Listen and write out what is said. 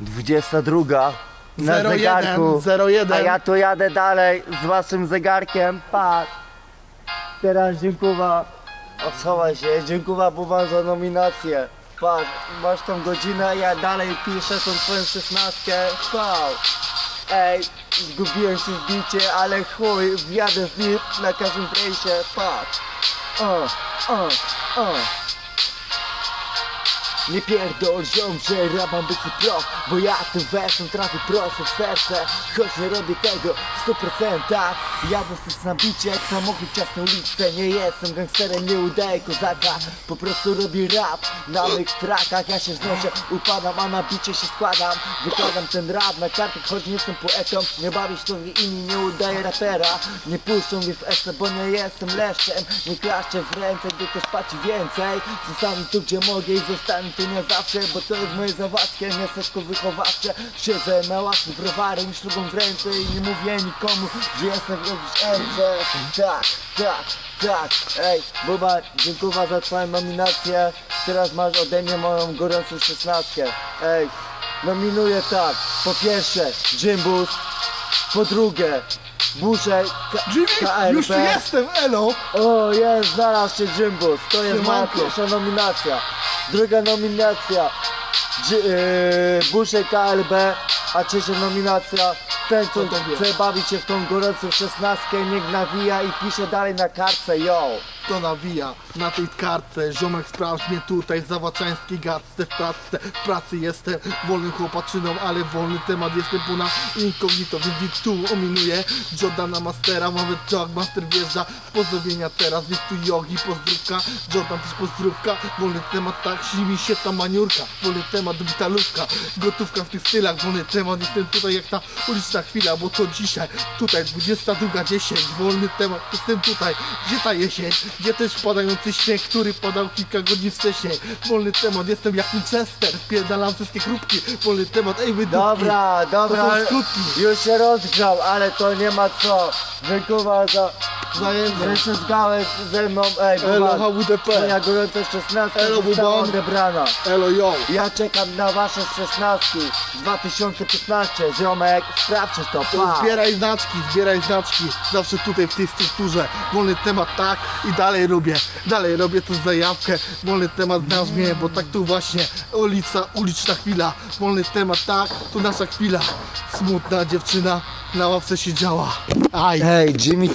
22 na 01, zegarku. 01. A ja tu jadę dalej z waszym zegarkiem. Patrz. Teraz dziękuję. Odschowaj się, dziękuję Buban za nominację. Patrz, masz tą godzinę, ja dalej piszę tą twoją szesnastkę. Wow. Ej, zgubiłem się w bicie, ale chuj, wjadę z na każdym rejsie. Patrz. O, o, o. Nie pierdol ziom, że rabam bycy pro Bo ja tym wersem trafię prosto w serce. Choć nie robię tego w 100% Jadę sobie na bicie jak samochód ciasną ulicę Nie jestem gangsterem, nie udaję kozaka. Po prostu robię rap na mych trakach. Ja się znoszę, upadam, a na bicie się składam. Wykładam ten rap na kartach, choć nie jestem poetą. Nie bawię się wie inni, nie udaję rapera. Nie puszczą mnie w esce, bo nie jestem leszczem. Nie klaszczę w ręce, gdy ktoś płaci więcej. Zostanę tu gdzie mogę i zostanę tu na zawsze Bo to jest moje zawadzkie miasteczko wychowawcze. Siedzę na łasce browarem, ślubą w ręce I nie mówię nikomu, że jestem jakimś MC Tak, tak, tak. Ej, Buba, dziękuję za twoją nominację. Teraz masz ode mnie moją gorącą szesnastkę. Ej, nominuję tak. Po pierwsze, Jimbus Po drugie, Buszek K- Jimmy, już tu jestem, elo! o, jest, znalazł się Jimbus. To jest moja Siemanko. pierwsza nominacja. Druga nominacja. Dzi- yy, Buszek KLB. A trzecia nominacja. Ten, co To tobie. chce bawić się w tą gorącą szesnastkę, niech nawija i pisze dalej na kartce, yo. To nawija. Na tej kartce Ziomek sprawdź mnie tutaj w zawaczańskiej gadce W pracy, w pracy jestem wolnym chłopaczyną Ale wolny temat jestem puna incognito Więc widz tu ominuje Jordana Mastera. Nawet Jack Master wjeżdża Pozdrowienia teraz Więc tu jogi pozdrówka. Jordan też pozdrówka. Wolny temat tak Śni się ta maniurka. Wolny temat witalówka Gotówka w tych stylach Wolny temat. Jestem tutaj jak ta uliczna chwila Bo to dzisiaj. Tutaj 22.10 Wolny temat jestem tutaj. Gdzie ta jesień? Gdzie też padający śnieg, który padał kilka godzin wcześniej? Wolny temat, jestem jak Winchester Wpierdalam wszystkie chrupki Wolny temat, ej wydupki Dobra, dobra, To są skutki już się rozgrzał, ale to nie ma co. Dziękuję za... Się zgałeś ze mną, ej, Elo Buban. HWDP Moja gorąca szesnastka Elo, została Buban. odebrana. Elo yo. Ja czekam na wasze szesnastki. 2015, ziomek, sprawdźcie to, pa! Zbieraj znaczki, zbieraj znaczki. Zawsze tutaj w tej strukturze. Wolny temat tak? I dalej robię. Dalej robię tu zajawkę Wolny temat znasz mnie, bo tak tu właśnie Ulica, uliczna chwila. Wolny temat tak, tu nasza chwila. Smutna dziewczyna na ławce siedziała. Aj. Hej, Jimmy